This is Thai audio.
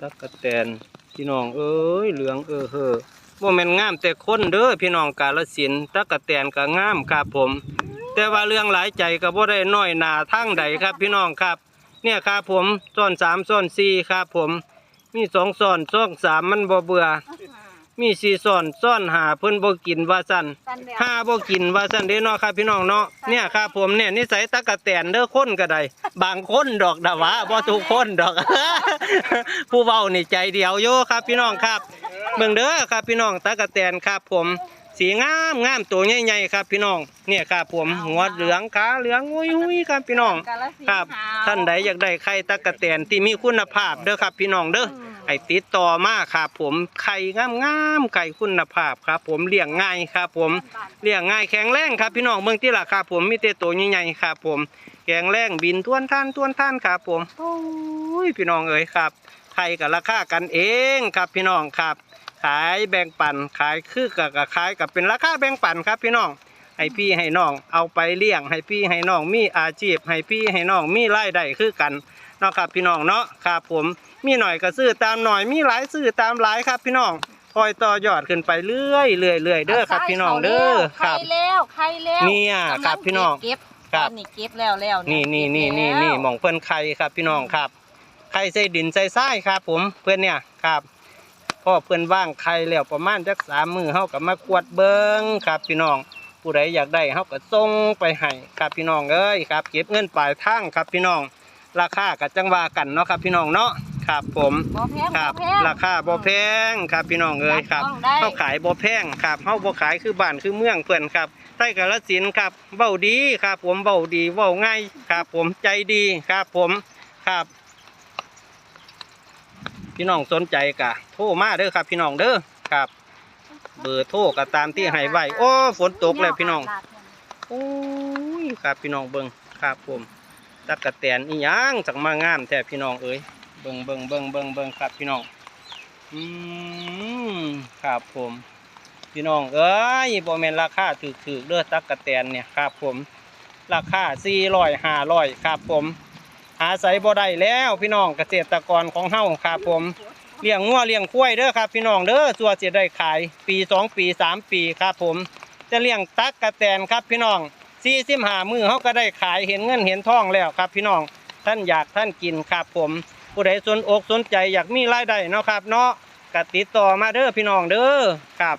ตักกะแตนพี่น้องเอ้ยเหลืองเออเฮอบ่แม่นงามแต่คนเด้อพี่น้องกาลสินตักกะแตนก็งามครับผม แต่ว่าเรื่องหลายใจก็บ่ได้น้อยหนาทางใดครับ พี่น้องครับ เนี่ยครับผมซ่อนสามซ่อนสี่ครับผม มีสองซ่อนซ่องสามมันบ่เบื่อ มีสี่ซ่อนซ่อนหาเพิ่นบ่กินว่าซั่นกันแล้วห้าบ่กินว่าซั่นเด้เนาะครับพี่น้องเนาะเนี่ยครับผมเนี่ยนิสัยตะกะแตนเด้อคนก็ได้บางคนดอกดาวะบ่ทุกคนดอก ผู้เว้านี่ใจเดียวโยครับพี่น้องครับ เบิ่งเด้อครับพี่น้องตะกะแตนครับผม สีงามงามตัวใหญ่ๆครับพี่น้องเนี่ยครับผมหัวเหลืองขาเหลืองอุ้ยอุ้ยครับพี่น้อง กาฬสินธุ์ครับ ขว ท่านใดอยากได้ไข่ตะกะแตนที่มีคุณภาพเด้อครับพี่น้องเด้ออื มไอ้ติดต่อมาครับผมไข่งามๆไข่คุณภาพครับ ผมเลี้ยงง่ายครับ ผมเลี้ยงง่ายแข็งแรงครับพี่น้องเมืองที่ละครับ ผมมีแต่ตัวใหญ่ๆครับ ผมแข็งแรงบินท่วนท่านท่วนท่านครับ ผมโอ้ยพี่น้องเอ๋ยครับไข่กับราคากันเองครับพี่น้องครับ ขายแบ่งปันขายคือกับกับขายกับเป็นราคาแบ่งปันครับพี่น้องให้พี่ให้น้องเอาไปเลี้ยงให้พี่ให้น้องมีอาชีพให้พี่ให้น้องมีรายได้คือกัน เนาะครับพี่น้องเนาะครับผมมีหน่อยก็ซื้อตามหน่อยมีหลายซื้อตามหลายครับพี่น้องคอยต่อยอดขึ้นไปเรื่อยเรื่อยเรื่อยเด้อครับพี่น้องเด้อคไข่รับแล้วไข่แล้วเนี่ยครับพี่น้องเก็บครับตอนนี้เก็บแล้วแล้วนี่นี่นี่นี่นี่หมองเพื่อนไข่ครับพี่น้องครับไข่ใส่ดินใส่ทรายครับ ผมเพื่อนเนี่ยครับพ่อเพื่อนว่างไข่แล้วประมาณจักสามมือเฮากับมากวดเบิ้งครับ พี่น้องผู้ใดอยากได้เฮาก็ส่งไปให้ครับพี่น้องเอ้ยครับ เก็บเงินปลายทางครับพี่น้อง ราคากับจังว่ากันเนาะครับพี่น้องเนาะครับผมบ่แพงครับแพง ราคาบ่แพงครับพี่น้องเอ้ยครับจับต้องได้ เฮาขายบ่แพงครับเฮาบ่ขายคือบ้านคือเมืองเพื่อนครับใต้กาฬสินธุ์ครับเว้าดีครับ ผมเว้าดีเว้าง่ายครับ ผมใจดีครับ ผมครับ พี่น้องสนใจกะโทรมาเด้อครับ พี่น้องเด้อครับ เบอร์โทรก็ตามที่ให้ไว้โอ้ฝนตกแล้วพี่น้อง โอ้ยครับพี่น้องเบิ่งครับผม ตะกะแตนอีหยังจังมางามแท้พี่น้องเอ้ยเบิ่งเบิ่งเบิ่งเบิ่งเบิ่งครับพี่น้องอืมครับผม พี่น้องเอ้ยบ่แมนราคาถูกๆเด้อตะกะแตนเนี่ยครับผม ราคา400 500ครับผม หาใส่บ่ได้แล้วพี่น้องเกษตรกรของเฮาครับผมเลี้ยงงัวเลี้ยงควายเด้อครับพี่น้องเด้อสัวสิได้ขาย ปีสองปีสามปีครับผม จะเลี้ยงตักกะแตนครับพี่น้อง สี่สิบห้ามือเขาก็ได้ขายเห็นเงินเห็นทองแล้วครับ พี่น้องท่านอยากท่านกินครับผมผู้ใดสนอกสนใจอยากมีรายได้เนาะครับ เนาะก็ติดต่อมาเด้อพี่น้องเด้อครับ